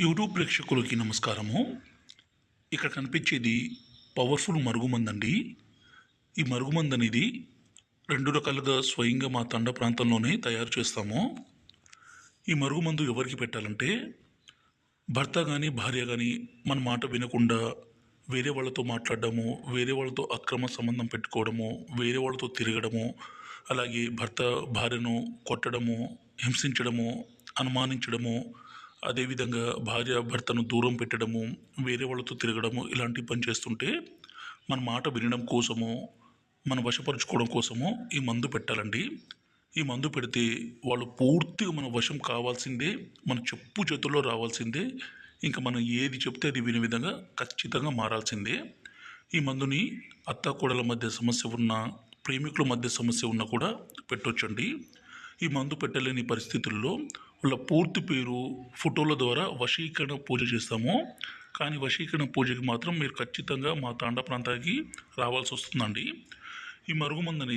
YouTube ప్రేక్షకులకి నమస్కారము. ఇక్కడ కనిపించేది పవర్ఫుల్ మరుగుమందండి. ఈ మరుగుమందు అనేది రెండు రకాలుగా స్వయంగా మా తండ ప్రాంతంలోనే తయారు చేస్తాము. ఈ మరుగుమందు ఎవరికి పెట్టాలంటే భర్త కానీ భార్య కానీ మన మాట వినకుండా వేరే వాళ్ళతో మాట్లాడడము వేరే వాళ్ళతో అక్రమ సంబంధం పెట్టుకోవడము వేరే వాళ్ళతో తిరగడము అలాగే భర్త భార్యను కొట్టడము హింసించడము అనుమానించడము అదేవిధంగా భార్య భర్తను దూరం పెట్టడము వేరే వాళ్ళతో తిరగడము ఇలాంటి పని చేస్తుంటే మన మాట వినడం కోసము మనం వశపరుచుకోవడం కోసము ఈ మందు పెట్టాలండి. ఈ మందు పెడితే వాళ్ళు పూర్తిగా మన వశం కావాల్సిందే మన చెప్పు చేతుల్లో రావాల్సిందే ఇంకా మనం ఏది చెప్తే అది వినే విధంగా ఖచ్చితంగా మారాల్సిందే. ఈ మందుని అత్తాకోడల మధ్య సమస్య ఉన్న ప్రేమికుల మధ్య సమస్య ఉన్నా కూడా పెట్టొచ్చండి. ఈ మందు పెట్టలేని పరిస్థితుల్లో వాళ్ళ పూర్తి పేరు ఫోటోల ద్వారా వశీకరణ పూజ చేస్తాము. కానీ వశీకరణ పూజకి మాత్రం మీరు ఖచ్చితంగా మా తాండ ప్రాంతానికి రావాల్సి వస్తుందండి. ఈ మరుగుమందని